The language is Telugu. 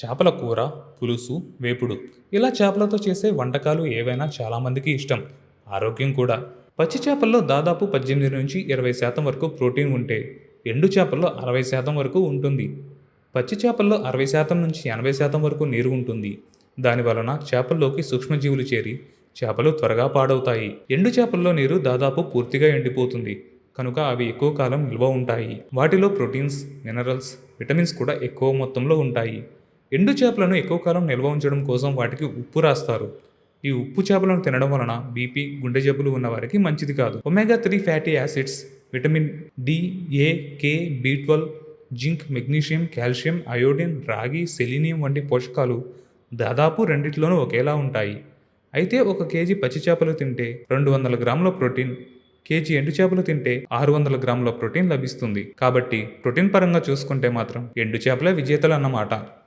చేపల కూర పులుసు వేపుడు ఇలా చేపలతో చేసే వంటకాలు ఏవైనా చాలామందికి ఇష్టం. ఆరోగ్యం కూడా. పచ్చి చేపల్లో దాదాపు పద్దెనిమిది నుంచి ఇరవై శాతం వరకు ప్రోటీన్ ఉంటే ఎండు చేపల్లో అరవై శాతం వరకు ఉంటుంది. పచ్చి చేపల్లో అరవై శాతం నుంచి ఎనభై శాతం వరకు నీరు ఉంటుంది. దాని వలన చేపల్లోకి సూక్ష్మజీవులు చేరి చేపలు త్వరగా పాడవుతాయి. ఎండు చేపల్లో నీరు దాదాపు పూర్తిగా ఎండిపోతుంది. కనుక అవి ఎక్కువ కాలం నిల్వ ఉంటాయి. వాటిలో ప్రోటీన్స్ మినరల్స్ విటమిన్స్ కూడా ఎక్కువ మొత్తంలో ఉంటాయి. ఎండు చేపలను ఎక్కువ కాలం నిల్వ ఉంచడం కోసం వాటికి ఉప్పు రాస్తారు. ఈ ఉప్పు చేపలను తినడం వలన బీపీ గుండె జబ్బులు ఉన్న వారికి మంచిది కాదు. Omega three fatty acids vitamin D A K B twelve zinc magnesium calcium iodine రాగి సెలీనియం వంటి పోషకాలు దాదాపు రెండిట్లోనూ ఒకేలా ఉంటాయి. అయితే ఒక కేజీ పచ్చి చేపలు తింటే రెండు వందల గ్రాముల ప్రోటీన్ కేజీ ఎండు చేపలు తింటే ఆరు వందల గ్రాముల ప్రోటీన్ లభిస్తుంది. కాబట్టి ప్రోటీన్ పరంగా చూసుకుంటే మాత్రం ఎండు చేపలే విజేతలు అన్నమాట.